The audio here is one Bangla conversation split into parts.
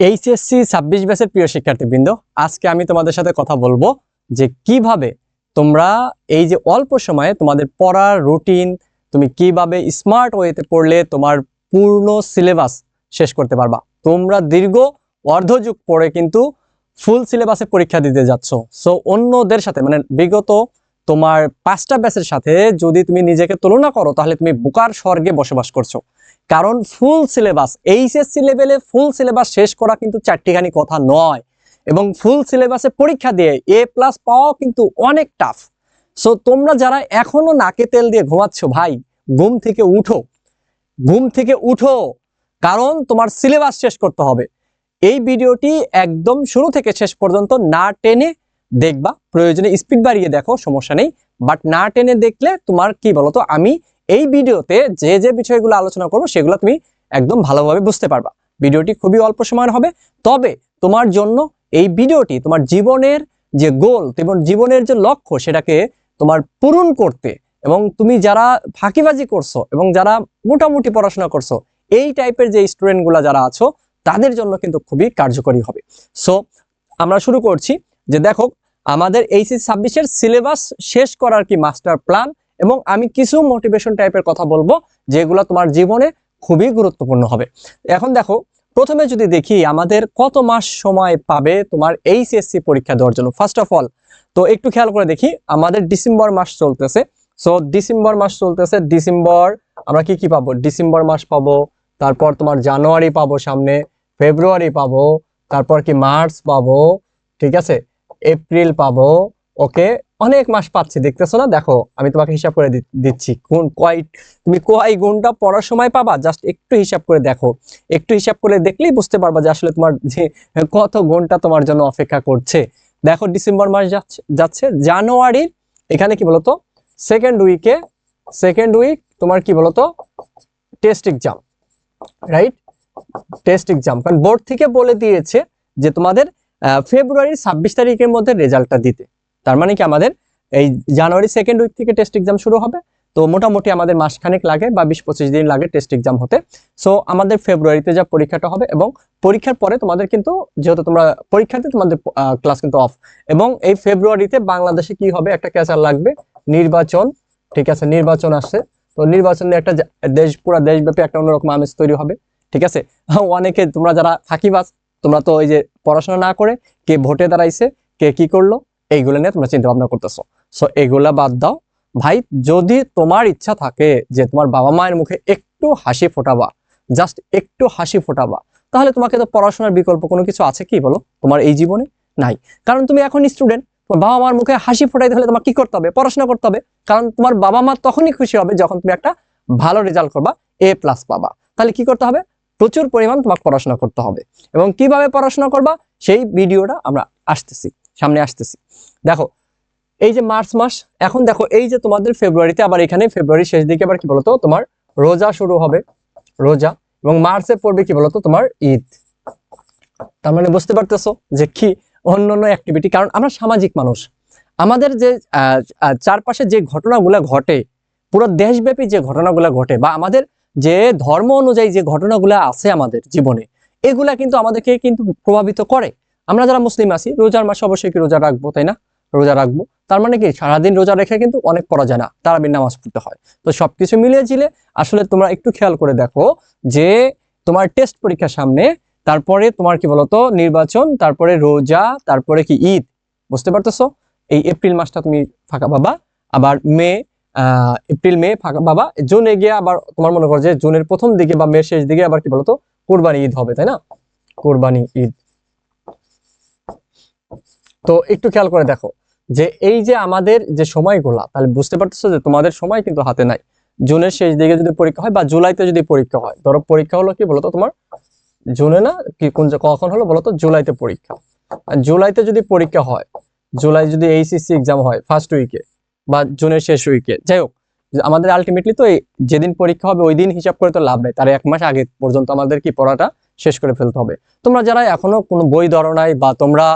এইচএসসি ছাব্বিশ ব্যাচের প্রিয় শিক্ষার্থীবৃন্দ, আজকে আমি তোমাদের সাথে কথা বলব যে কীভাবে তোমরা এই যে অল্প সময়ে তোমাদের পড়ার রুটিন তুমি কীভাবে স্মার্ট ওয়েতে পড়লে তোমার পূর্ণ সিলেবাস শেষ করতে পারবা। তোমরা দীর্ঘ অর্ধযুগ পরে কিন্তু ফুল সিলেবাসে পরীক্ষা দিতে যাচ্ছ। সো অন্যদের সাথে মানে বিগত তোমার পাঁচটা ব্যাচের সাথে যদি তুমি নিজেকে তুলনা করো, তাহলে তুমি বুকার স্বর্গে বসবাস করছ। কারণ ফুল সিলেবাস এইচএসসি লেভেলে ফুল সিলেবাস শেষ করা কিন্তু চারটিখানি কথা নয়। এবং ফুল সিলেবাসে পরীক্ষা দিয়ে এ প্লাস পাওয়াও কিন্তু অনেক টাফ সো তোমরা যারা এখনও নাকে তেল দিয়ে ঘুমাচ্ছ ভাই, ঘুম থেকে উঠো। ঘুম থেকে উঠো, কারণ তোমার সিলেবাস শেষ করতে হবে। এই ভিডিওটি একদম শুরু থেকে শেষ পর্যন্ত না টেনে দেখবা। প্রয়োজনে স্পিড বাড়িয়ে দেখো, সমস্যা নেই। বাট না টেনে দেখলে তোমার কি বলতো? আমি এই ভিডিওতে যে যে বিষয়গুলো আলোচনা করব, সেগুলো তুমি একদম ভালোভাবে বুঝতে পারবা। ভিডিওটি খুবই অল্প সময়ের হবে। তবে তোমার জন্য এই ভিডিওটি তোমার জীবনের যে গোল এবং জীবনের যে লক্ষ্য, সেটাকে তোমার পূরণ করতে এবং তুমি যারা ফাঁকিবাজি করছ এবং যারা মোটামুটি পড়াশোনা করছ, এই টাইপের যে স্টুডেন্টগুলো যারা আছো, তাদের জন্য কিন্তু খুবই কার্যকরী হবে। সো আমরা শুরু করছি যে দেখো, আমাদের এইচএস ছাব্বিশের সিলেবাস শেষ করার কি মাস্টার প্ল্যান এবং আমি কিছু মোটিভেশন টাইপের কথা বলব যেগুলো তোমার জীবনে খুবই গুরুত্বপূর্ণ হবে। এখন দেখো, প্রথমে যদি দেখি আমাদের কত মাস সময় পাবে তোমার এইচএসসি পরীক্ষা দেওয়ার জন্য। ফার্স্ট অফ অল তো একটু খেয়াল করে দেখি, আমাদের ডিসেম্বর মাস চলতেছে। সো ডিসেম্বর মাস চলতেছে ডিসেম্বর আমরা কি কি পাবো? ডিসেম্বর মাস পাবো, তারপর তোমার জানুয়ারি পাবো সামনে ফেব্রুয়ারি পাবো, তারপর কি মার্চ পাবো, ঠিক আছে? এপ্রিল পাবো ওকে অনেক মাস পাচ্ছি, দেখতেছো না? দেখো, আমি তোমাকে হিসাব করে দিচ্ছি কোন কয় তুমি কয় গুণটা পড়ার সময় পাবা? জাস্ট একটু হিসাব করে দেখো। একটু হিসাব করে দেখলেই বুঝতে পারবা যে আসলে তোমার যে কত গুণটা তোমার জন্য অপেক্ষা করছে। দেখো, ডিসেম্বর মাস যাচ্ছে যাচ্ছে জানুয়ারির, এখানে কি বলতো? সেকেন্ড উইকে সেকেন্ড উইক তোমার কি বলতো? Test exam right test exam কারণ বোর্ড থেকে বলে দিয়েছে যে তোমাদের ফেব্রুয়ারির ছাব্বিশ তারিখের মধ্যে রেজাল্টটা দিতে। তার মানে কি আমাদের এই জানুয়ারি সেকেন্ড উইক থেকে টেস্ট এক্সাম শুরু হবে। তো মোটামুটি আমাদের মাসখানেক লাগে বা বিশ পঁচিশ দিন লাগে টেস্ট এক্সাম হতে। সো আমাদের ফেব্রুয়ারিতে যা পরীক্ষাটা হবে এবং পরীক্ষার পরে তোমাদের কিন্তু যেহেতু তোমরা পরীক্ষাতে তোমাদের ক্লাস কিন্তু অফ এবং এই ফেব্রুয়ারিতে বাংলাদেশে কি হবে? একটা ক্যাচার লাগবে, নির্বাচন। ঠিক আছে, নির্বাচন আসছে। তো নির্বাচনে একটা দেশ, পুরো দেশব্যাপী একটা অন্যরকম আমেজ তৈরি হবে। ঠিক আছে? অনেকে তোমরা যারা ফাঁকিবাজ তোমরা তো ওই যে পড়াশোনা না করে কে ভোটে দাঁড়াইছে, কে কি করল এইগুলো নিয়ে তোমরা চিন্তা ভাবনা করতেছো। সো এগুলা বাদ দাও। ভাই, যদি তোমার ইচ্ছা থাকে যে তোমার বাবা মায়ের মুখে একটু হাসি ফোটাবা জাস্ট একটু হাসি ফোটাবা, তাহলে তোমাকে তো পড়াশোনার বিকল্প কোনো কিছু আছে কি বলো? তোমার এই জীবনে? নাই। কারণ তুমি এখন স্টুডেন্ট তোমার বাবা মার মুখে হাসি ফোটাইতে হলে তোমার কি করতে হবে? পড়াশোনা করতে হবে। কারণ তোমার বাবা মা তখনই খুশি হবে যখন তুমি একটা ভালো রেজাল্ট করবা এ প্লাস পাবা। তাহলে কি করতে হবে? প্রচুর পরিমাণ তোমাকে পড়াশোনা করতে হবে। এবং কীভাবে পড়াশোনা করবা? সেই ভিডিওটা আমরা আসতেছি, সামনে আসতেছি। দেখো, এই যে মার্চ মাস, এখন দেখো এই যে তোমাদের ফেব্রুয়ারিতে, আবার এখানে ফেব্রুয়ারি শেষ দিকে আবার কি বলতো? তোমার রোজা শুরু হবে, রোজা। এবং মার্চে পড়বে কি বলতো? তোমার ঈদ। তার মানে বুঝতে পারতেছো যে কি অন্য অন্য অ্যাক্টিভিটি কারণ আমরা সামাজিক মানুষ। আমাদের যে চারপাশে যে ঘটনাগুলো ঘটে, পুরো দেশব্যাপী যে ঘটনাগুলো ঘটে, বা আমাদের যে ধর্ম অনুযায়ী যে ঘটনাগুলো আছে আমাদের জীবনে, এগুলা কিন্তু আমাদেরকে কিন্তু প্রভাবিত করে। আমরা যারা মুসলিম আছি, রোজার মাসে অবশ্যই কি রোজা রাখব, তাই না? রোজা রাখব। তার মানে কি? সারাদিন রোজা রেখে কিন্তু অনেক পড়া যায় না। তারাবির নামাজ পড়তে হয়। তো সবকিছু মিলিয়ে ঝিলে আসলে তোমরা একটু খেয়াল করে দেখো যে তোমার টেস্ট পরীক্ষার সামনে তারপরে তোমার কি বলতো? নির্বাচন, তারপরে রোজা, তারপরে কি? ঈদ। বুঝতে পারতেছো? এই এপ্রিল মাসটা তুমি ফাঁকা পাবা। আবার মে এপ্রিল, মে ফাঁকা পাবা। জুনে গিয়ে আবার তোমার মনে করো যে জুনের প্রথম দিকে বা মে শেষ দিকে আবার কি বলতো? কোরবানি ঈদ হবে, তাই না? কোরবানি ঈদ। তো একটু খেয়াল করে দেখো। যে এই যে আমাদের যে সময়গুলা, তাহলে বুঝতে পারতেছো যে তোমাদের সময় কিন্তু হাতে নাই। জুনের শেষ দিকে যদি পরীক্ষা হয় বা জুলাইতে যদি পরীক্ষা হয়, ধরো পরীক্ষা হলো কি বলতো তোমার? জুনে না? কি কোন কখন হলো বলতো? জুলাইতে পরীক্ষা। আর জুলাইতে যদি পরীক্ষা হয়, জুলাই যদি এইচএসসি এক্সাম হয় ফার্স্ট উইকে বা জুনের শেষ উইকে যাই হোক, আমাদের আলটিমেটলি তো এই যেদিন পরীক্ষা হবে ওই দিন হিসাব করে তো লাভ নেই। তার এক মাস আগে পর্যন্ত আমাদের কি পড়াটা শেষ করে ফেলতে হবে। তোমরা যারা এখনও কোনো বই ধরো নাই বা তোমরা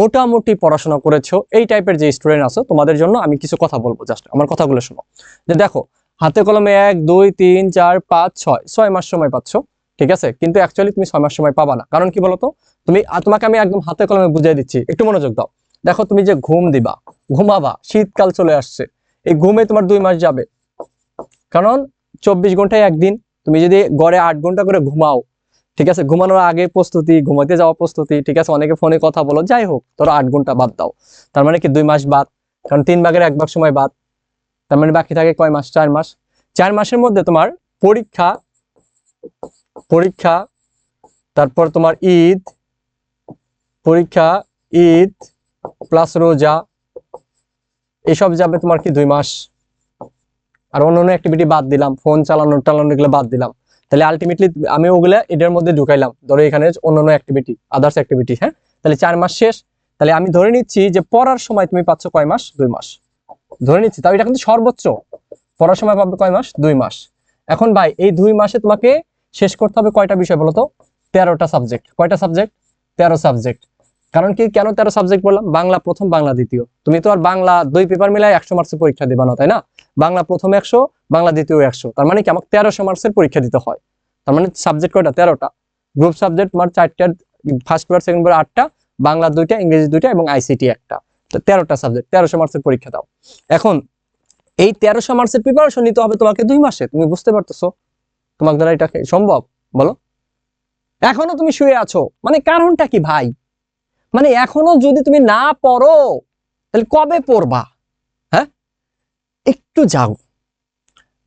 মোটামুটি পড়াশোনা করেছ, এই টাইপের যে স্টুডেন্ট আছো, তোমাদের জন্য আমি কিছু কথা বলব জাস্ট আমার কথাগুলো শোনো। যে দেখো, হাতে কলমে এক, দুই, তিন, চার, পাঁচ, ছয় ছয় মাস সময় পাচ্ছ, ঠিক আছে? কিন্তু অ্যাকচুয়ালি তুমি ছয় মাস সময় পাবা না। কারণ কি বলতো? তুমি তোমাকে আমি একদম হাতে কলমে বুঝিয়ে দিচ্ছি, একটু মনোযোগ দাও। দেখো, তুমি যে ঘুম দিবা, ঘুমাবা, শীতকাল চলে আসছে, এই ঘুমে তোমার দুই মাস যাবে। কারণ চব্বিশ ঘন্টায় একদিন, তুমি যদি গড়ে আট ঘণ্টা করে ঘুমাও ঠিক আছে? ঘুমানোর আগে প্রস্তুতি ঘুমাতে যাওয়া প্রস্তুতি, ঠিক আছে? অনেকে ফোনে কথা বলো, যাই হোক, ধরো আট ঘণ্টা বাদ দাও। তার মানে কি দুই মাস বাদ? কারণ তিন ভাগের এক ভাগ সময় বাদ। তার মানে বাকি থাকে কয় মাস? চার মাস। চার মাসের মধ্যে তোমার পরীক্ষা পরীক্ষা, তারপর তোমার ঈদ, পরীক্ষা, ঈদ প্লাস রোজা, এসব যাবে তোমার কি দুই মাস। আর অন্য অন্য অ্যাক্টিভিটি বাদ দিলাম ফোন চালানো টালানো এগুলো বাদ দিলাম। তাহলে আলটিমেটলি আমি ওগুলো এটার মধ্যে ঢুকাইলাম। ধরো এখানে অন্য অন্য অ্যাক্টিভিটি আদার্স অ্যাক্টিভিটি হ্যাঁ? তাহলে চার মাস শেষ। তাহলে আমি ধরে নিচ্ছি যে পড়ার সময় তুমি পাচ্ছ কয় মাস? দুই মাস। ধরে নিচ্ছি, তাও এটা কিন্তু সর্বোচ্চ। পড়ার সময় পাবে কয় মাস? দুই মাস। এখন ভাই, এই দুই মাসে তোমাকে শেষ করতে হবে কয়টা বিষয় বলতো? তেরোটা সাবজেক্ট কয়টা সাবজেক্ট তেরো সাবজেক্ট কারণ কি, কেন তেরো সাবজেক্ট বললাম বাংলা প্রথম, বাংলা দ্বিতীয়। তুমি তো আর বাংলা দুই পেপার মিলাই একশো মার্কসের পরীক্ষা দিবা না, তাই না? বাংলা প্রথম একশো, বাংলা দ্বিতীয় একশো। তার মানে কি, আমাকে তেরোশো মার্কসের পরীক্ষা দিতে হয়। তার মানে সাবজেক্ট কয়টা? তেরোটা। গ্রুপ সাবজেক্ট তোমার চারটা ফার্স্ট পেপার সেকেন্ড পেপার আটটা, বাংলা দুইটা, ইংরেজি দুইটা এবং আইসিটি একটা। তেরোটা সাবজেক্ট তেরোশো মার্কসের পরীক্ষা দাও। এখন, এই তেরোশো মার্কসের প্রিপারেশন নিতে হবে তোমাকে দুই মাসে, তুমি বুঝতে পারতেছো? তোমার দ্বারা এটা সম্ভব? বলো। এখনও তুমি শুয়ে আছো। মানে কারণটা কি ভাই? মানে এখনও যদি তুমি না পড়ো, তাহলে কবে পড়বা? হ্যাঁ? একটু যাও।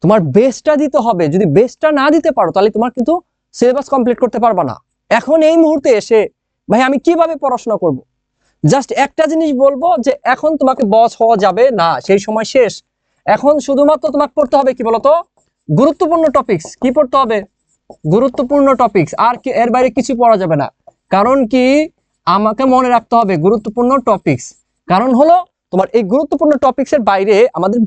তোমার বেস্টটা দিতে হবে। যদি বেস্টটা না দিতে পারো, তাহলে তোমার কিন্তু সিলেবাস কমপ্লিট করতে পারবা না। এখন এই মুহূর্তে এসে, ভাই, আমি কীভাবে পড়াশোনা করব? জাস্ট একটা জিনিস বলব যে, এখন তোমাকে বস হওয়া যাবে না, সেই সময় শেষ। এখন শুধুমাত্র তোমাকে পড়তে হবে কি বলতো? গুরুত্বপূর্ণ টপিকস কি পড়তে হবে? গুরুত্বপূর্ণ টপিকস আর এর বাইরে কিছু পড়া যাবে না। কারণ কি? আমাকে মনে রাখতে হবে গুরুত্বপূর্ণ টপিকস কারণ হলো, তোমার এই গুরুত্বপূর্ণ টপিকস এর বাইরে আমাদের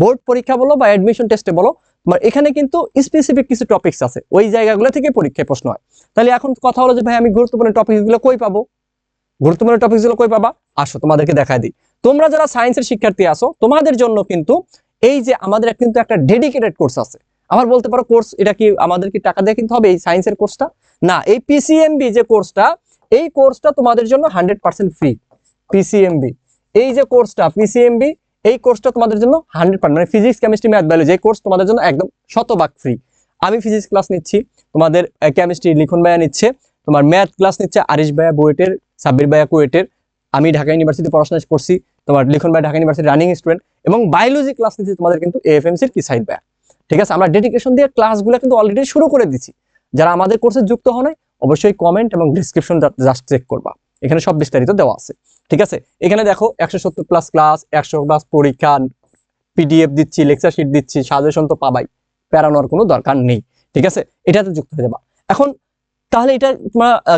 বোর্ড পরীক্ষা বলো বা অ্যাডমিশন টেস্টে বলো, তোমার এখানে কিন্তু স্পেসিফিক কিছু টপিকস আছে। ওই জায়গাগুলো থেকে পরীক্ষায় প্রশ্ন হয়। তাহলে এখন কথা হলো যে, ভাই, আমি গুরুত্বপূর্ণ টপিকসগুলো কই পাবো? গুরুত্বপূর্ণ টপিকসগুলো কই পাবা? আসো, তোমাদেরকে দেখায় দিই। তোমরা যারা সায়েন্সের শিক্ষার্থী আসো তোমাদের জন্য কিন্তু এই যে আমাদের কিন্তু একটা ডেডিকেটেড কোর্স আছে। আবার বলতে পারো, কোর্স, এটা কি আমাদের কি টাকা দিয়ে কিনতে হবে এই সায়েন্সের কোর্সটা না, এই পিসিএমবি যে কোর্সটা এই কোর্সটা তোমাদের জন্য হান্ড্রেড পার্সেন্ট ফ্রি পিসিএমবি এই যে কোর্সটা পিসিএমবি এই কোর্সটা তোমাদের জন্য হান্ড্রেড পার্সেন্ট মানে ফিজিক্স কেমিস্ট্রি ম্যাথ বায়োলজি এই কোর্স তোমাদের জন্য একদম শতভাগ ফ্রি আমি ফিজিক্স ক্লাস নিচ্ছি, তোমাদের কেমিস্ট্রি লিখন ভাইয়া নিচ্ছে, তোমার ম্যাথ ক্লাস নিচ্ছে আরিশ ভাইয়া বুয়েটের সাব্বির ভাইয়া কুয়েটের। আমি ঢাকা ইউনিভার্সিটি পড়াশোনা করছি, তোমার লিখন ভাই ঢাকা ইউনিভার্সিটি রানিং স্টুডেন্ট এবং বায়োলজি ক্লাস নিচ্ছে তোমাদের কিন্তু এএফএমসির কি সাইড ভাইয়া। ঠিক আছে, আমরা ডেডিকেশন দিয়ে ক্লাসগুলো কিন্তু অলরেডি শুরু করে দিচ্ছি। যারা আমাদের কোর্সে যুক্ত হন অবশ্যই কমেন্ট এবং ডিসক্রিপশন জাস্ট চেক করবা। এখানে সব বিস্তারিত দেওয়া আছে। ঠিক আছে? এখানে দেখো একশো সত্তর প্লাস ক্লাস একশো প্লাস পরীক্ষা পিডিএফ দিচ্ছি লেকচার শিট দিচ্ছি সাজেশন তো পাবাই। প্যারানোর কোনো দরকার নেই। ঠিক আছে? এটাতে যুক্ত হয়ে যাবা। এখন, তাহলে এটা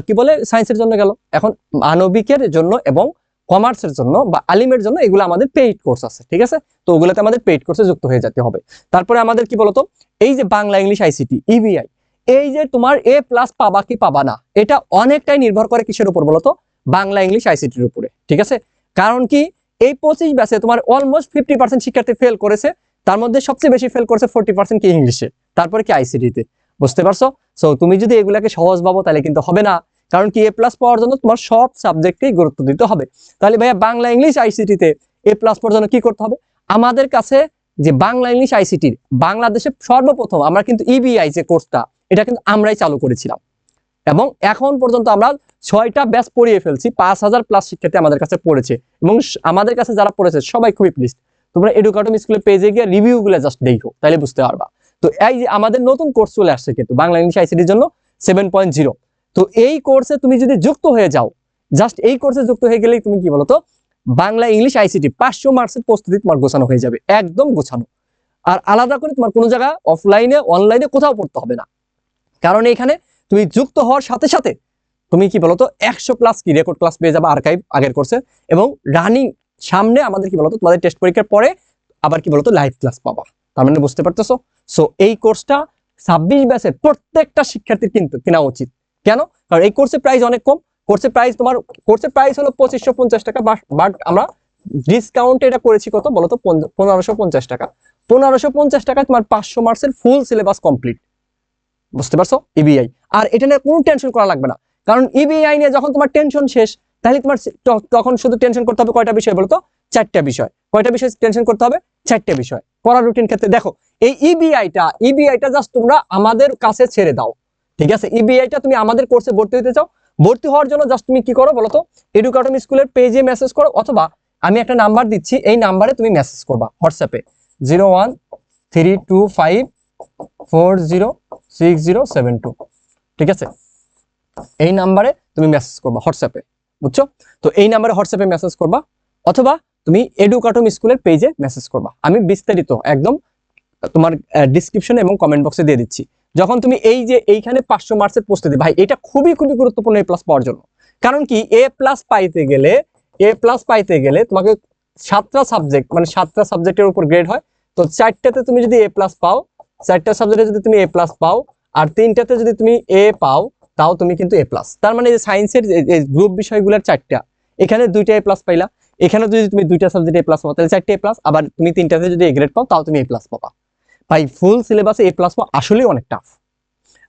কি বলে? সায়েন্সের জন্য গেল। এখন মানবিকের জন্য এবং কমার্সের জন্য বা আলিমের জন্য এগুলো আমাদের পেইড কোর্স আছে। ঠিক আছে? তো ওগুলোতে আমাদের পেইড কোর্সে যুক্ত হয়ে যেতে হবে। তারপরে আমাদের কি বলতো? এই যে বাংলা, ইংলিশ আইসিটি ইবিআই এই যে তোমার এ প্লাস পাবা কি পাবা না, এটা অনেকটাই নির্ভর করে কিসের উপর বলতো? বাংলা, ইংলিশ আইসিটির উপরে, ঠিক আছে? কারণ কি, এই পঁচিশ ব্যাচে তোমার অলমোস্ট ফিফটি পার্সেন্ট শিক্ষার্থী ফেল করেছে, তার মধ্যে সবচেয়ে বেশি ফেল করেছে ফোর্টি পার্সেন্ট কি ইংলিশে, তারপরে কি আইসিটিতে বুঝতে পারছ? সো তুমি যদি এগুলাকে সহজ ভাবো, তাহলে কিন্তু হবে না, কারণ কি এ প্লাস পাওয়ার জন্য তোমার সব সাবজেক্টেই গুরুত্ব দিতে হবে। তাহলে ভাইয়া, বাংলা, ইংলিশ আইসিটিতে এ প্লাস পাওয়ার জন্য কি করতে হবে? আমাদের কাছে যে বাংলা, ইংলিশ আইসিটির বাংলাদেশে সর্বপ্রথম, আমরা কিন্তু ইবিআই যে কোর্সটা এটা কিন্তু আমরাই চালু করেছিলাম। এবং এখন পর্যন্ত আমরা ছয়টা ব্যাচ পড়িয়ে ফেলছি, পাঁচ হাজার প্লাস শিক্ষার্থী আমাদের কাছে পড়েছে। এবং আমাদের কাছে যারা পড়েছে, সবাই খুবই প্লিজ তোমরা এডুকাটম স্কুলের পেজে গিয়ে রিভিউ গুলো জাস্ট দেখো তাহলে বুঝতে পারবা। তো এই যে আমাদের নতুন কোর্স চলে আসছে কিন্তু বাংলা ইংলিশ আইসিটির জন্য সেভেন পয়েন্ট জিরো তো এই কোর্সে তুমি যদি যুক্ত হয়ে যাও জাস্ট এই কোর্সে যুক্ত হয়ে গেলেই তুমি কি বলতো, বাংলা ইংলিশ আইসিটি পাঁচশো মার্কসের প্রস্তুতি তোমার গোছানো হয়ে যাবে, একদম গোছানো। আর আলাদা করে তোমার কোনো জায়গা অফলাইনে অনলাইনে কোথাও পড়তে হবে না। কারণ এখানে তুমি যুক্ত হওয়ার সাথে সাথে তুমি কি বলতো, একশো প্লাস কি রেকর্ড ক্লাস পেয়ে যাবে আর্কাইভ আগের কোর্সে এবং রানিং সামনে আমাদের কি বলতো, তোমাদের টেস্ট পরীক্ষার পরে আবার কি বলতো লাইভ ক্লাস পাবা। তার মানে বুঝতে পারতেছো? সো এই কোর্সটা ছাব্বিশ ব্যাচের প্রত্যেকটা শিক্ষার্থীর কিন্তু কেনা উচিত। কেন? কারণ এই কোর্সের প্রাইস অনেক কম। কোর্সের প্রাইস তোমার কোর্সের প্রাইস হলো পঁচিশশো পঞ্চাশ টাকা বাট আমরা ডিসকাউন্টে এটা করেছি কত বলতো পনেরোশো পঞ্চাশ টাকা। পনেরোশো পঞ্চাশ টাকা তোমার পাঁচশো মার্কসের ফুল সিলেবাস কমপ্লিট বুঝতে পারছ? ইবিআই আর এটা নিয়ে কোনো টেনশন করা লাগবে না। কারণ ইবিআই নিয়ে যখন তোমার টেনশন শেষ, তাহলে তোমার তখন শুধু টেনশন করতে হবে কয়টা বিষয় বলতো? চারটা বিষয়। কয়টা বিষয় টেনশন করতে হবে? চারটা বিষয়। পড়ার রুটিন ক্ষেত্রে দেখো, এই ইবিআইটা ইবিআইটা জাস্ট তোমরা আমাদের কাছে ছেড়ে দাও। ঠিক আছে? ইবিআইটা তুমি আমাদের কোর্সে ভর্তি হতে চাও। ভর্তি হওয়ার জন্য জাস্ট তুমি কি করো বলো তো এডুকাটম স্কুলের পেজে মেসেজ করো, অথবা আমি একটা নাম্বার দিচ্ছি, এই নাম্বারে তুমি মেসেজ করবা। হোয়াটসঅ্যাপে zero one three two five four zero six zero seven two ঠিক আছে? এই নাম্বারে তুমি মেসেজ করবা হোয়াটসঅ্যাপে বুঝছ? তো এই নাম্বারে হোয়াটসঅ্যাপে মেসেজ করবা, অথবা তুমি এডুকাটম স্কুলের পেজে মেসেজ করবা। আমি বিস্তারিত একদম তোমার ডিসক্রিপশনে এবং কমেন্ট বক্সে দিয়ে দিচ্ছি। যখন তুমি এই যে এইখানে পাঁচশো মার্কসের প্রস্তুতি, ভাই, এটা খুবই খুবই গুরুত্বপূর্ণ এ প্লাস পাওয়ার জন্য। কারণ কি এ প্লাস পাইতে গেলে এ প্লাস পাইতে গেলে তোমাকে সাতটা সাবজেক্ট মানে সাতটা সাবজেক্টের উপর গ্রেড হয়। তো চারটাতে তুমি যদি এ প্লাস পাও চারটা সাবজেক্টে যদি তুমি এ প্লাস পাও, আর তিনটাতে যদি তুমি এ পাও, তাও তুমি কিন্তু এ প্লাস তার মানে সায়েন্সের গ্রুপ বিষয়গুলোর চারটা, এখানে দুইটা এ প্লাস পাইলা। এখানে যদি তুমি দুইটা সাবজেক্ট এ প্লাস পাও, তাহলে চারটে এ প্লাস আবার তুমি তিনটাতে যদি এ গ্রেড পাও, তাও তুমি এ প্লাস পাবা। ভাই ফুল সিলেবাসে এ প্লাস পাওয়া আসলেই অনেক টাফ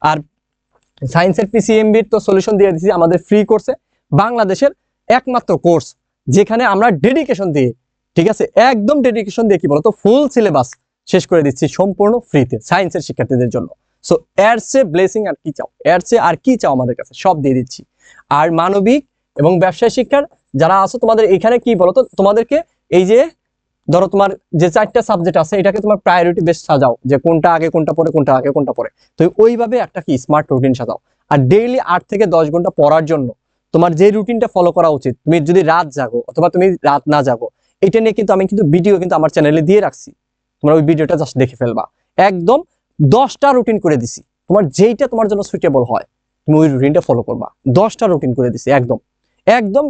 আর সায়েন্সের পিসিএমবির তো সলিউশন দিয়ে দিচ্ছি আমাদের ফ্রি কোর্সে বাংলাদেশের একমাত্র কোর্স যেখানে আমরা ডেডিকেশন দিয়ে, ঠিক আছে? একদম ডেডিকেশন দিয়ে কি বলতো? ফুল সিলেবাস শেষ করে দিচ্ছি সম্পূর্ণ ফ্রিতে সায়েন্সের শিক্ষার্থীদের জন্য। সো এর ব্লেসিং আর কি চাও? এর আর কি চাও আমাদের কাছে? সব দিয়ে দিচ্ছি। আর মানবিক এবং ব্যবসায় শিক্ষার যারা আছো, তোমাদের এখানে কি বলতো? তোমাদেরকে এই যে, ধরো তোমার যে চারটা সাবজেক্ট আছে, এটাকে তোমার প্রায়োরিটি বেশ সাজাও, যে কোনটা আগে, কোনটা পরে, কোনটা আগে, কোনটা পরে। তো ওইভাবে একটা কি স্মার্ট রুটিন সাজাও। আর ডেইলি আট থেকে দশ ঘণ্টা পড়ার জন্য তোমার যে রুটিনটা ফলো করা উচিত, তুমি যদি রাত জাগো অথবা তুমি রাত না জাগো, এটা নিয়ে কিন্তু আমি কিন্তু ভিডিও কিন্তু আমার চ্যানেলে দিয়ে রাখছি। তোমরা ওই ভিডিওটা জাস্ট দেখে ফেলবা। একদম দশটা রুটিন করে দিছি। তোমার যেইটা তোমার জন্য সুইটেবল হয়, তুমি ওই রুটিনটা ফলো করবা। দশটা রুটিন করে দিছি, একদম। একদম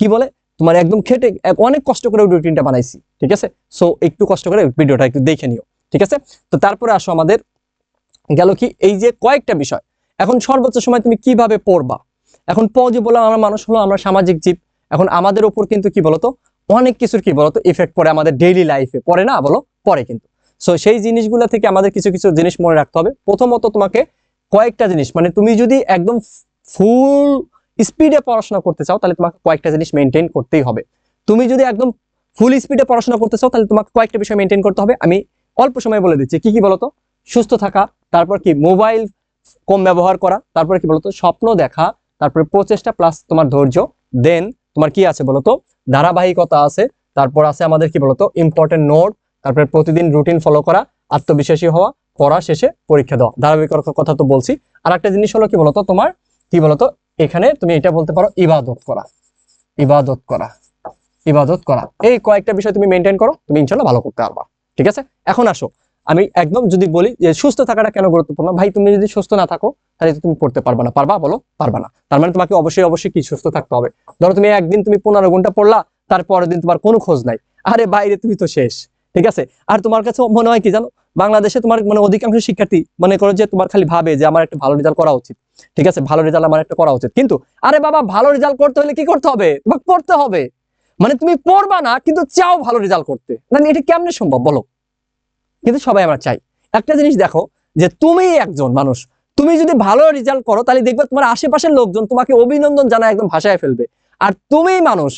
কি বলে? তোমার একদম খেটে, অনেক কষ্ট করে ওই রুটিনটা বানাইছি, ঠিক আছে? সো একটু কষ্ট করে ভিডিওটা একটু দেখে নিও, ঠিক আছে? তো তারপরে আসো আমাদের, গেল কি? এই যে কয়েকটা বিষয়। এখন সর্বোচ্চ সময় তুমি কীভাবে পড়বা? এখন প বললাম আমরা মানুষ হলো আমরা সামাজিক জীব। এখন আমাদের উপর কিন্তু কি বলতো? অনেক কিছুর কি বলতো ইফেক্ট পড়ে আমাদের ডেইলি লাইফে পড়ে না? বলো, পড়ে কিন্তু। সো সেই জিনিসগুলো থেকে আমাদের কিছু কিছু জিনিস মনে রাখতে হবে। প্রথমত তোমাকে কয়েকটা জিনিস মানে তুমি যদি একদম ফুল স্পিডে পড়াশোনা করতে চাও, তাহলে তোমাকে কয়েকটা জিনিস মেনটেন করতেই হবে। তুমি যদি একদম ফুল স্পিডে পড়াশোনা করতে চাও, তাহলে তোমাকে কয়েকটা বিষয় মেনটেন করতে হবে। আমি অল্প সময় বলে দিচ্ছি। কি কি বলতো? সুস্থ থাকা, তারপর কি মোবাইল কম ব্যবহার করা, তারপরে কি বলতো? স্বপ্ন দেখা, তারপরে প্রচেষ্টা প্লাস তোমার ধৈর্য দেন তোমার কি আছে বলতো? ধারাবাহিকতা আছে, তারপর আছে আমাদের কি বলতো? ইম্পর্টেন্ট নোট, তারপরে প্রতিদিন রুটিন ফলো করা, আত্মবিশ্বাসী হওয়া, পড়া শেষে পরীক্ষা দেওয়া। ধারাবাহিকতার কথা তো বলছি। আর একটা জিনিস হলো কি বলতো তোমার? কি বলতো? এখানে তুমি এটা বলতে পারো, ইবাদত করা। ইবাদত করা। ইবাদত করা। এই কয়েকটা বিষয় তুমি মেনটেন করো, তুমি ইনশাল্লাহ ভালো করতে পারবা। ঠিক আছে? এখন আসো। আমি একদম যদি বলি যে সুস্থ থাকাটা কেন গুরুত্বপূর্ণ? ভাই, তুমি যদি সুস্থ না থাকো, তাহলে তুমি পড়তে পারবা না। পারবা বলো? পারবা না। তার মানে তোমাকে অবশ্যই অবশ্যই কি সুস্থ থাকতে হবে? ধরো তুমি একদিন তুমি পনেরো ঘণ্টা পড়লা তারপরের দিন তোমার কোনো খোঁজ নাই। আরে বাইরে, তুমি তো শেষ। ঠিক আছে? আর তোমার কাছে মনে হয় কি জানো? বাংলাদেশে তোমার মানে অধিকাংশ শিক্ষার্থী মনে করো যে তোমার খালি ভাবে যে আমার একটা ভালো রেজাল্ট করা উচিত। ঠিক আছে? ভালো রেজাল্ট আমার একটা করা উচিত। কিন্তু, আরে বাবা, ভালো রেজাল্ট করতে হলে কি করতে হবে? তোমাকে পড়তে হবে। মানে তুমি পড়বা না, কিন্তু চাও ভালো রেজাল্ট করতে। মানে এটা কেমনে সম্ভব বলো? কিন্তু সবাই আমরা চাই। একটা জিনিস দেখো, যে তুমি একজন মানুষ, তুমি যদি ভালো রেজাল্ট করো, তাহলে দেখবে তোমার আশেপাশের লোকজন তোমাকে অভিনন্দন জানায় একদম ভাষায় ফেলবে। আর তুমি মানুষ,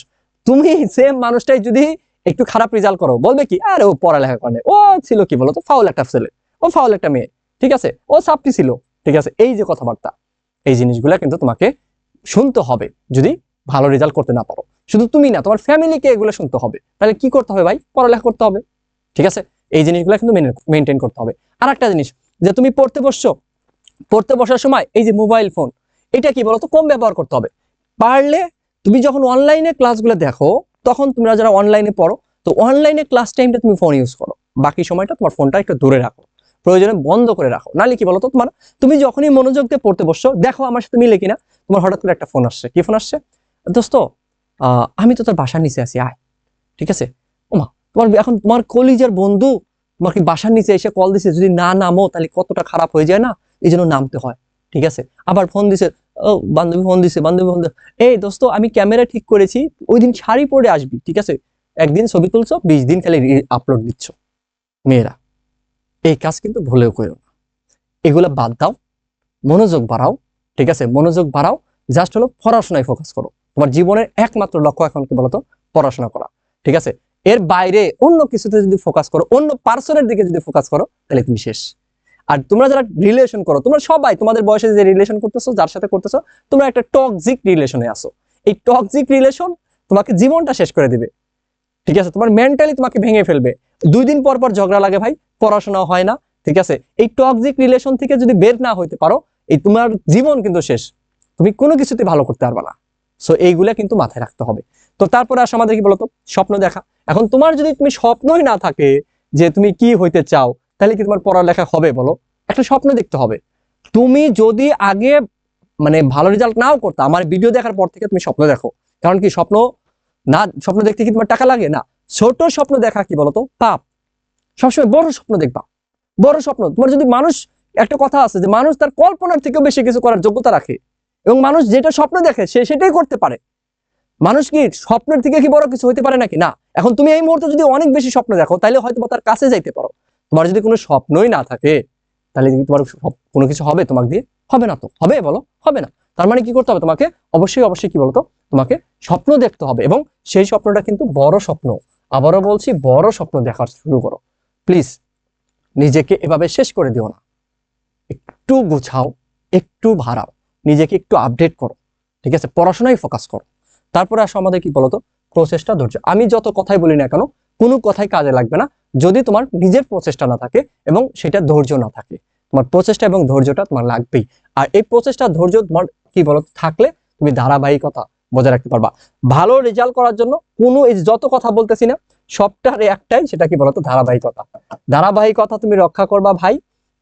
তুমি সেম মানুষটাই যদি একটু খারাপ রেজাল্ট করো, বলবে কি, আরে, ও পড়ালেখা করে ও ছিল কি বলো তো ফাউল একটা ছেলে। ও ফাউল একটা মেয়ে, ঠিক আছে? ও সাপটি ছিল, ঠিক আছে? এই যে কথাবার্তা, এই জিনিসগুলো কিন্তু তোমাকে শুনতে হবে, যদি ভালো রেজাল্ট করতে না পারো। শুধু তুমি না, তোমার ফ্যামিলিকে এগুলো শুনতে হবে। তাহলে কি করতে হবে ভাই? পড়ালেখা করতে হবে, ঠিক আছে? এই জিনিসগুলো কিন্তু মেনটেন করতে হবে। আর একটা জিনিস, যে তুমি পড়তে বসছো, পড়তে বসার সময় এই যে মোবাইল ফোন এটা কি বলতো? কম ব্যবহার করতে হবে। পারলে তুমি যখন অনলাইনে ক্লাসগুলো দেখো, তখন তোমরা যারা অনলাইনে পড়ো, তো অনলাইনে ক্লাস টাইমটা তুমি ফোন ইউজ করো। বাকি সময়টা তোমার ফোনটা একটু দূরে রাখো। প্রয়োজনে বন্ধ করে রাখো। নাহলে কি বলতো? তোমার তুমি যখনই মনোযোগ দিয়ে পড়তে বসছো, দেখো আমার সাথে মিলে কিনা, তোমার হঠাৎ করে একটা ফোন আসছে। কি ফোন আসছে? দোস্ত আমি তো তোর বাসার নিচে আছি, আয়। ঠিক আছে? তোমার এখন তোমার কলিজার বন্ধু তোমার কি বাসার নিচে এসে কল দিছে, যদি না নামো তাহলে কতটা খারাপ হয়ে যায় না? এই জন্য নামতে হয়, ঠিক আছে? আবার ফোন দিছে, ও, বান্ধবী ফোন দিছে, বান্ধবী ফোন এই দোস্ত, আমি ক্যামেরা ঠিক করেছি, ওই দিন শাড়ি পরে আসবি, ঠিক আছে? একদিন ছবি তুলছো, বিশ দিন খালি আপলোড দিচ্ছ। মেয়েরা, এই কাজ কিন্তু ভুলেও করো না। এগুলা বাদ দাও, মনোযোগ বাড়াও, ঠিক আছে? মনোযোগ বাড়াও জাস্ট হলো পড়াশোনায় ফোকাস করো। তোমার জীবনের একমাত্র লক্ষ্য এখন কি বলতো? পড়াশোনা করা, ঠিক আছে? এর বাইরে অন্য কিছুতে যদি ফোকাস করো, অন্য পার্সনের দিকে যদি ফোকাস করো, তাহলে তুমি শেষ। আর তোমরা যারা রিলেশন করো, তোমরা সবাই, তোমাদের বয়সে যে রিলেশন করতেছো, যার সাথে করতেছো, তোমরা একটা টক্সিক রিলেশনে আসো এই টক্সিক রিলেশন তোমাকে জীবনটা শেষ করে দিবে। ঠিক আছে? তোমার মেন্টালি তোমাকে ভেঙে ফেলবে। দুই দিন পর পর ঝগড়া লাগে ভাই পড়াশোনা হয় না। ঠিক আছে? এই টক্সিক রিলেশন থেকে যদি বের না হইতে পারো, এই তোমার জীবন কিন্তু শেষ। তুমি কোনো কিছুতে ভালো করতে পারবে না। সো এইগুলা কিন্তু মাথায় রাখতে হবে। তো তারপরে আসো আমাদের কি বলতো স্বপ্ন দেখা। এখন তোমার যদি তুমি স্বপ্নই না থাকে যে তুমি কি হইতে চাও, তাহলে কি তোমার পড়ালেখা হবে বলো? একটা স্বপ্ন দেখতে হবে। তুমি যদি আগে মানে ভালো রেজাল্ট নাও করতে, আমার ভিডিও দেখার পর থেকে তুমি স্বপ্ন দেখো। কারণ কি স্বপ্ন না, স্বপ্ন দেখতে কি তোমার টাকা লাগে? না। ছোট স্বপ্ন দেখা কি বলতো পাপ। সবসময় বড় স্বপ্ন দেখবা। বড় স্বপ্ন। তোমার যদি মানুষ, একটা কথা আছে যে মানুষ তার কল্পনার থেকেও বেশি কিছু করার যোগ্যতা রাখে। এবং মানুষ যেটা স্বপ্ন দেখে, সে সেটাই করতে পারে। মানুষ কি স্বপ্নের থেকে কি বড় কিছু হতে পারে নাকি? না। এখন তুমি এই মুহূর্তে যদি অনেক বেশি স্বপ্ন দেখো তাহলে হয়তো তার কাছে যাইতে পারো। তোমার যদি কোনো স্বপ্নই না থাকে তাহলে তোমার কোনো কিছু হবে তোমাকে দিয়ে? হবে না তো। হবে বলো? হবে না। তার মানে কি করতে হবে তোমাকে? অবশ্যই অবশ্যই কি বলতো? তোমাকে স্বপ্ন দেখতে হবে এবং সেই স্বপ্নটা কিন্তু বড় স্বপ্ন। আবারও বলছি, বড় স্বপ্ন দেখার শুরু করো। প্লিজ, নিজেকে এভাবে শেষ করে দিও না। একটু গুছাও, একটু ভাড়াও নিজেকে একটু আপডেট করো। ঠিক আছে? পড়াশোনায় ফোকাস করো। তারপরে আসো আমাদের কি বলতো? প্রচেষ্টা ধৈর্য। আমি যত কথাই বলি না কেন, কোনো কথাই কাজে লাগবে না। যদি তোমার নিজের প্রচেষ্টা না থাকে এবং সেটা ধৈর্য না থাকে, তোমার প্রচেষ্টা এবং ধৈর্যটা তোমার লাগবেই। আর এই প্রচেষ্টা, ধৈর্য তোমার কি বলতো? থাকলে তুমি ধারাবাহিকতা বজায় রাখতে পারবা। ভালো রেজাল্ট করার জন্য কোনো যত কথা বলতেছি না, সবটার একটাই সেটা কি বলতো? ধারাবাহিকতা। ধারাবাহিকতা তুমি রক্ষা করবা ভাই,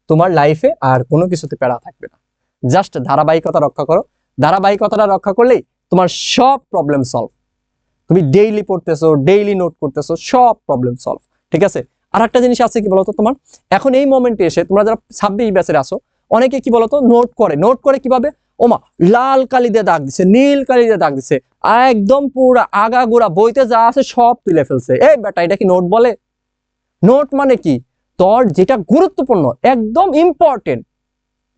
তোমার লাইফে আর কোনো কিছুতে পেড়া থাকবে না। জাস্ট ধারাবাহিকতা রক্ষা করো। ধারাবাহিকতাটা রক্ষা করলেই তোমার সব প্রবলেম সলভ তুমি ডেইলি পড়তেছো ডেইলি নোট করতেছো, সব প্রবলেম সলভ ঠিক আছে? আর একটা জিনিস আছে কি বলতো তোমার? এখন এই মোমেন্টে এসে তোমরা যারা ছাব্বিশ ব্যাচের আসো অনেকে কি বলতো? নোট করে। নোট করে কীভাবে? ওমা, লাল কালি দিয়ে দাগ দিছে, নীল কালি দিয়ে দাগ দিছে। একদম পুরা আগা গোড়া বইতে যা আছে সব তুলে ফেলছে। এই বেটা, এটা কি নোট বলে? নোট মানে কি? তোর যেটা গুরুত্বপূর্ণ, একদম ইম্পর্টেন্ট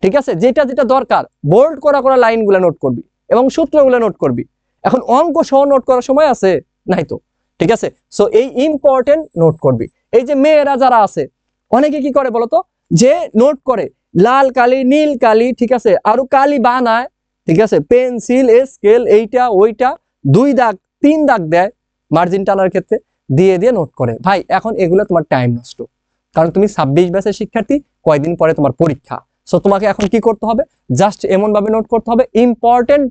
ঠিক আছে? যেটা যেটা দরকার বোল্ড করা করা লাইনগুলো নোট করবি। এবং সূত্রগুলো নোট করবি। এখন অঙ্ক সহ নোট করার সময় আছে নাই তো? ঠিক আছে? সো এই ইম্পর্টেন্ট নোট করবি। এই যে মেয়েরা যারা আছে, অনেকে কি করে বলতো? যে নোট করে, লাল কালি, নীল কালি, ঠিক আছে? আরও কালি বানায়, ঠিক আছে? পেন্সিল, স্কেল, এইটা, ওইটা, দুই দাগ, তিন দাগ দেয় মার্জিন টানার ক্ষেত্রে, দিয়ে দিয়ে নোট করে। ভাই, এখন এগুলো তোমার টাইম নষ্ট। কারণ তুমি ছাব্বিশ ব্যাচের শিক্ষার্থী, কয়দিন পরে তোমার পরীক্ষা। সো তোমাকে এখন কি করতে হবে? জাস্ট এমন ভাবে নোট করতে হবে ইম্পর্টেন্ট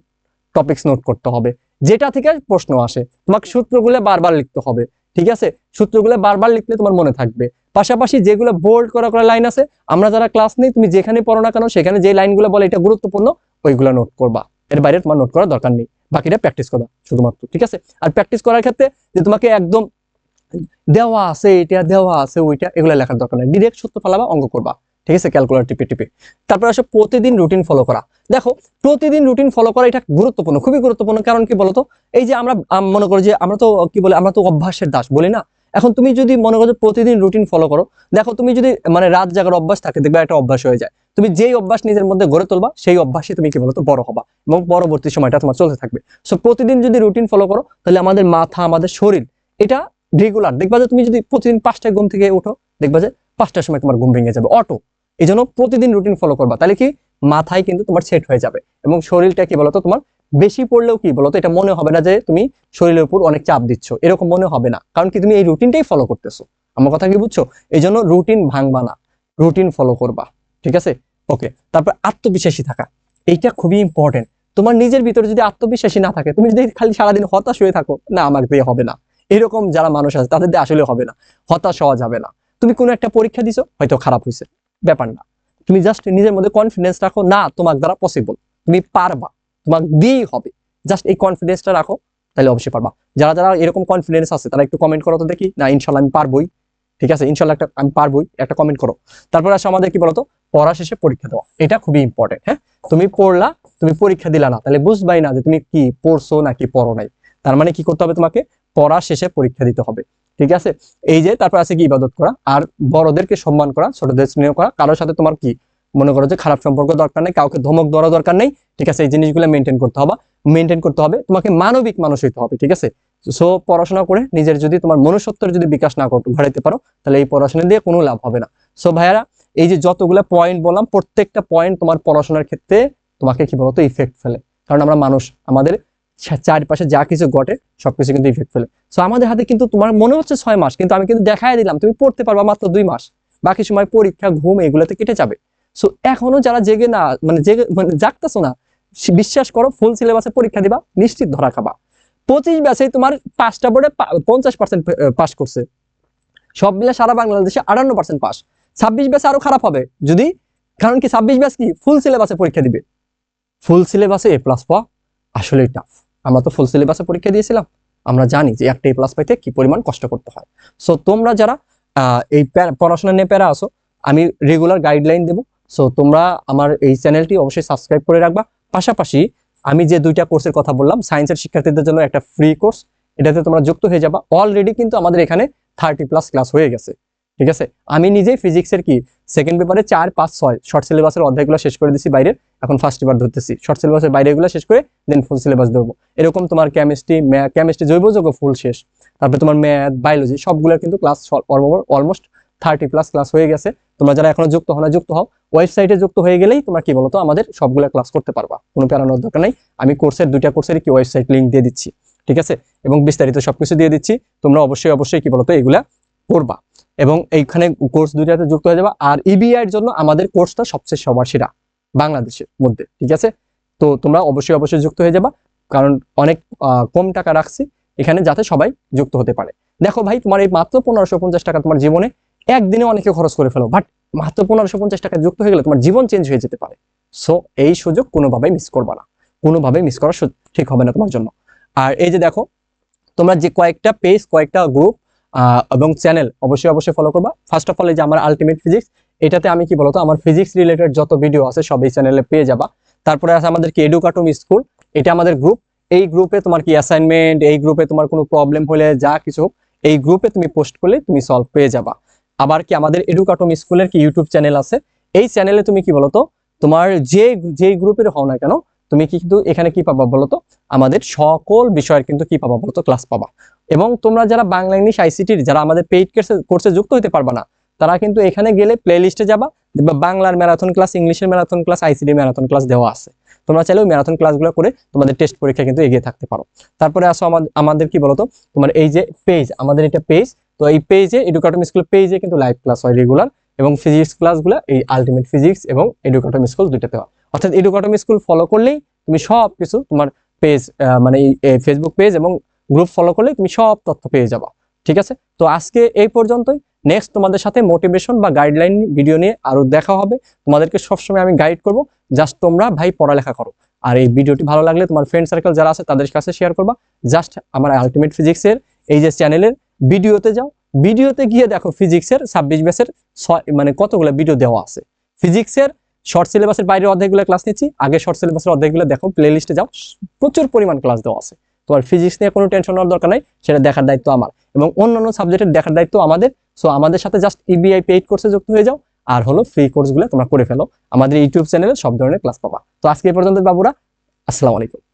টপিকস নোট করতে হবে। যেটা থেকে প্রশ্ন আসে, তোমাকে সূত্রগুলো বারবার লিখতে হবে, ঠিক আছে? সূত্রগুলো বারবার লিখলে তোমার মনে থাকবে। পাশাপাশি যেগুলো বোল্ড করা করা লাইন আছে, আমরা যারা ক্লাস নেই, তুমি যেখানে পড়ো না কেন, সেখানে যে লাইনগুলো বলে এটা গুরুত্বপূর্ণ, ওইগুলো নোট করবা। এর বাইরে তোমার নোট করার দরকার নেই, বাকিটা প্র্যাকটিস করা শুধুমাত্র, ঠিক আছে? আর প্র্যাকটিস করার ক্ষেত্রে যে তোমাকে একদম দেওয়া আছে এটা, দেওয়া আছে ওইটা, এগুলো লেখার দরকার নেই। ডিরেক্ট সূত্র ফালাবা, অঙ্ক করবা, ঠিক আছে? ক্যালকুলেটর টিপে টিপে। তারপর আসে প্রতিদিন রুটিন ফলো করা। দেখো, প্রতিদিন রুটিন ফলো করা এটা গুরুত্বপূর্ণ, খুবই গুরুত্বপূর্ণ। কারণ কি বলতো? এই যে আমরা মনে করি যে আমরা তো, কি বলে, আমরা তো অভ্যাসের দাস, বলি না? এখন তুমি যদি মনে করো প্রতিদিন রুটিন ফলো করো, দেখো তুমি যদি মানে রাত জাগার অভ্যাস থাকে, দেখবে একটা অভ্যাস হয়ে যায়। তুমি যেই অভ্যাস নিজের মধ্যে গড়ে তুলবা, সেই অভ্যাসে তুমি কি বলতো, বড় হবা এবং পরবর্তী সময়টা তোমার চলতে থাকবে। সো প্রতিদিন যদি রুটিন ফলো করো, তাহলে আমাদের মাথা, আমাদের শরীর, এটা রেগুলার দেখবা যে তুমি যদি প্রতিদিন পাঁচটায় ঘুম থেকে উঠো, দেখবা যে পাঁচটার সময় তোমার ঘুম ভেঙে যাবে অটো এই জন্য প্রতিদিন রুটিন ফলো করবা। তাহলে কি? মাথায় কিন্তু তোমার সেট হয়ে যাবে। এবং শরীরটা কি বলতো? তোমার বেশি পড়লেও কি বলতো? এটা মনে হবে না যে তুমি শরীরের উপর অনেক চাপ দিচ্ছ। এরকম মনে হবে না। কারণ কি তুমি এই রুটিনটাই ফলো করতেছো। আমার কথা কি বুঝছ? এই জন্য রুটিন ভাঙবা না। রুটিন ফলো করবা। ঠিক আছে? ওকে তারপর আত্মবিশ্বাসী থাকা। এইটা খুবই ইম্পর্টেন্ট তোমার নিজের ভিতরে যদি আত্মবিশ্বাসী না থাকে, তুমি যদি খালি সারাদিন হতাশ হয়ে থাকো, না আমার দিয়ে হবে না। এরকম যারা মানুষ আছে, তাদের দিয়ে আসলে হবে না। হতাশ হওয়া যাবে না। তুমি কোনো একটা পরীক্ষা দিছো, হয়তো খারাপ হয়েছে ব্যাপার না। তুমি জাস্ট নিজের মধ্যে কনফিডেন্স রাখো, না, তোমার দ্বারা পসিবল তুমি পারবা। তোমার দিয়েই হবে। জাস্ট এই কনফিডেন্সটা রাখো, তাহলে অবশ্যই পারবা। যারা যারা এরকম কনফিডেন্স আছে, তারা একটু কমেন্ট করো তো দেখি। না, ইনশাল্লাহ আমি পারবোই। ঠিক আছে? ইনশাল্লাহ একটা, আমি পারবোই। একটা কমেন্ট করো। তারপর আসে আমাদের কি বলতো? পড়া শেষে পরীক্ষা দেওয়া। এটা খুবই ইম্পর্টেন্ট হ্যাঁ? তুমি পড়লা, তুমি পরীক্ষা দিলা না, তাহলে বুঝবাই না যে তুমি কি পড়ছো নাকি পড়ো নাই। তার মানে কি করতে হবে তোমাকে? পড়া শেষে পরীক্ষা দিতে হবে। ঠিক আছে? এই যে তারপর আছে কি ইবাদত করা? আর বড়দেরকে সম্মান করা, ছোটদের স্নেহ করা, কারোর সাথে তোমার কি মনে করো যে খারাপ সম্পর্ক দরকার নেই, কাউকে ধমক দেওয়ার দরকার নেই, ঠিক আছে? এই জিনিসগুলো মেনটেন করতে হবে। মেনটেন করতে হবে, তোমাকে মানবিক মানুষ হইতে হবে, ঠিক আছে? সো পড়াশোনা করে নিজের যদি তোমার মনুষ্যত্বের যদি বিকাশ না ঘটাইতে পারো, তাহলে এই পড়াশোনা দিয়ে কোনো লাভ হবে না। সো ভাইয়ারা, এই যে যতগুলো পয়েন্ট বললাম, প্রত্যেকটা পয়েন্ট তোমার পড়াশোনার ক্ষেত্রে তোমাকে কি বলতো ইফেক্ট ফেলে। কারণ আমরা মানুষ, আমাদের চারপাশে যা কিছু ঘটে, সবকিছু কিন্তু ইফেক্ট ফেলে। সো আমাদের হাতে কিন্তু তোমার মনে হচ্ছে ছয় মাস, কিন্তু আমি কিন্তু দেখাই দিলাম, তুমি পড়তে পারবা মাত্র দুই মাস। বাকি সময় পরীক্ষা, ঘুম, এগুলোতে কেটে যাবে। সো এখনও যারা জেগে না মানে জেগে মানে জাগতেছো না বিশ্বাস করো ফুল সিলেবাসে পরীক্ষা দিবা, নিশ্চিত ধরা খাবা। পঁচিশ ব্যাচে তোমার পাঁচটা বোর্ডে পঞ্চাশ পার্সেন্ট পাস করছে। সব মিলে সারা বাংলাদেশে আটান্ন পার্সেন্ট পাস ছাব্বিশ ব্যাচে আরও খারাপ হবে, যদি, কারণ কি ছাব্বিশ ব্যাচ কি? ফুল সিলেবাসে পরীক্ষা দিবে। ফুল সিলেবাসে এ প্লাস পাওয়া আসলেই টাফ আমরা তো ফুল সিলেবাসে পরীক্ষা দিয়েছিলাম। আমরা জানি যে একটা এ প্লাস পাইতে কি পরিমাণ কষ্ট করতে হয়। সো তোমরা যারা এই পড়াশোনা নিয়ে প্যারা আসো আমি রেগুলার গাইডলাইন দেবো। সো তোমরা আমার এই চ্যানেলটি অবশ্যই সাবস্ক্রাইব করে রাখবা। পাশাপাশি, আমি যে দুইটা কোর্সের কথা বললাম সায়েন্সের শিক্ষার্থীদের জন্য একটা ফ্রি কোর্স এটাতে তোমরা যুক্ত হয়ে যাবা। অলরেডি কিন্তু আমাদের এখানে থার্টি প্লাস ক্লাস হয়ে গেছে। ঠিক আছে? আমি নিজেই ফিজিক্সের কি সেকেন্ড পেপারে চার, পাঁচ, ছয় শর্ট সিলেবাসের অধ্যায়গুলো শেষ করে দিচ্ছি বাইরের। এখন ফার্স্ট পেপার ধরতেছি। শর্ট সিলেবাসের বাইরে বাইরেগুলো শেষ করে দেন ফুল সিলেবাস ধরবো। এরকম তোমার কেমিস্ট্রি কেমিস্ট্রি জৈব যৌগ ফুল শেষ। তারপরে তোমার ম্যাথ বায়োলজি সবগুলোর কিন্তু class almost thirty plus class হয়ে গেছে। তোমরা যারা এখনও যুক্ত হও যুক্ত হও। ওয়েবসাইটে যুক্ত হয়ে গেলেই তোমরা কি বলতো, আমাদের সবগুলো ক্লাস করতে পারবা। কোনো প্যারানোর দরকার নাই। আমি কোর্সের দুইটা কোর্সের কি ওয়েবসাইট লিঙ্ক দিয়ে দিচ্ছি। ঠিক আছে? এবং বিস্তারিত সবকিছু দিয়ে দিচ্ছি। তোমরা অবশ্যই অবশ্যই কি বলতো, এগুলা করবা এবং এইখানে কোর্স দুইটাতে যুক্ত হয়ে যাবা। আর ইবিআই এর জন্য আমাদের কোর্সটা সবচেয়ে সবার সেরা, বাংলাদেশের মধ্যে, ঠিক আছে? তো তোমরা অবশ্যই অবশ্যই যুক্ত হয়ে যাবা, কারণ অনেক কম টাকা রাখছি এখানে যাতে সবাই যুক্ত হতে পারে। দেখো ভাই, তোমার এই মাত্র পনেরোশো পঞ্চাশ টাকা তোমার জীবনে একদিনে অনেকে খরচ করে ফেলো বাট মাত্র পনেরোশো পঞ্চাশ টাকা যুক্ত হয়ে গেলে তোমার জীবন চেঞ্জ হয়ে যেতে পারে। সো এই সুযোগ কোনোভাবেই মিস করবা না। কোনোভাবেই মিস করা ঠিক হবে না তোমার জন্য। আর এই যে দেখো, তোমরা যে কয়েকটা পেজ কয়েকটা গ্রুপ এবং চ্যানেল অবশ্যই অবশ্যই ফলো করবা। ফার্স্ট অফ অল এই যে আমার আলটিমেট ফিজিক্স এটাতে আমি কি বলতো, আমার ফিজিক্স রিলেটেড যত ভিডিও আছে, সব এই চ্যানেলে পেয়ে যাবা। তারপরে আছে আমাদের কি এডুকাটম স্কুল এটা আমাদের গ্রুপ এই গ্রুপে তোমার কি অ্যাসাইনমেন্ট এই গ্রুপে তোমার কোনো প্রবলেম হলে যা কিছু এই গ্রুপে তুমি পোস্ট করলে তুমি সলভ পেয়ে যাবা। আবার কি আমাদের এডুকাটম স্কুলের কি ইউটিউব চ্যানেল আছে, এই চ্যানেলে তুমি কি বলতো, তোমার যে যেই গ্রুপের হও না কেন, তুমি কি কিন্তু এখানে কি পাবা বলতো, আমাদের সকল বিষয়ের কিন্তু কি পাবা বলতো ক্লাস পাবা। এবং তোমরা যারা বাংলা, ইংলিশ আইসিটির যারা আমাদের পেইড কোর্সে যুক্ত হতে পারবা না, তারা কিন্তু এখানে গেলে প্লে লিস্টে যাবা বাংলার ম্যারাথন ক্লাস ইংলিশের marathon class ICT marathon class দেওয়া আছে। তোমরা চাইলেও ম্যারাথন ক্লাসগুলো করে তোমাদের টেস্ট পরীক্ষা কিন্তু এগিয়ে থাকতে পারো। তারপরে আসো আমাদের আমাদের কি বলতো? তোমার এই যে পেজ আমাদের এটা পেজ তো এই পেজে এডুকেটম স্কুল পেজে কিন্তু লাইভ ক্লাস হয় রেগুলার এবং ফিজিক্স ক্লাসগুলো এই আলটিমেট ফিজিক্স এবং এডুকেটম স্কুল দুইটাতে হয় অর্থাৎ এডুকেটম স্কুল ফলো করলেই তুমি সব কিছু তোমার পেজ মানে এই ফেসবুক পেজ এবং গ্রুপ ফলো করলে তুমি সব তথ্য পেয়ে যাবা, ঠিক আছে? তো আজকে এই পর্যন্তই। নেক্সট তোমাদের সাথে মোটিভেশন বা গাইডলাইন ভিডিও নিয়ে আরও দেখা হবে। তোমাদেরকে সবসময় আমি গাইড করব জাস্ট তোমরা ভাই পড়ালেখা করো। আর এই ভিডিওটি ভালো লাগলে তোমার ফ্রেন্ড সার্কেল যারা আছে তাদের কাছে শেয়ার করবা। জাস্ট আমার আলটিমেট ফিজিক্সের এই যে চ্যানেলের ভিডিওতে যাও। ভিডিওতে গিয়ে দেখো ফিজিক্সের ছাব্বিশ ব্যাচের মানে কতগুলো ভিডিও দেওয়া আছে। ফিজিক্সের শর্ট সিলেবাসের বাইরের অধ্যায়গুলো ক্লাস নিচ্ছি। আগে শর্ট সিলেবাসের অধ্যায়গুলো দেখো প্লে লিস্টে যাও। প্রচুর পরিমাণ ক্লাস দেওয়া আছে। তোমার ফিজিক্স নিয়ে কোনো টেনশন হওয়ার দরকার নাই, সেটা দেখার দায়িত্ব আমার। এবং অন্যান্য সাবজেক্টের দেখার দায়িত্ব আমাদের সো আমাদের সাথে জাস্ট ইবিআই পেইড কোর্সে যুক্ত হয়ে যাও, আর হলো ফ্রি কোর্সগুলো তোমরা করে ফেলো। আমাদের ইউটিউব চ্যানেলে সব ধরনের ক্লাস পাবা। তো আজকে পর্যন্ত বাবুরা, আসসালামু আলাইকুম।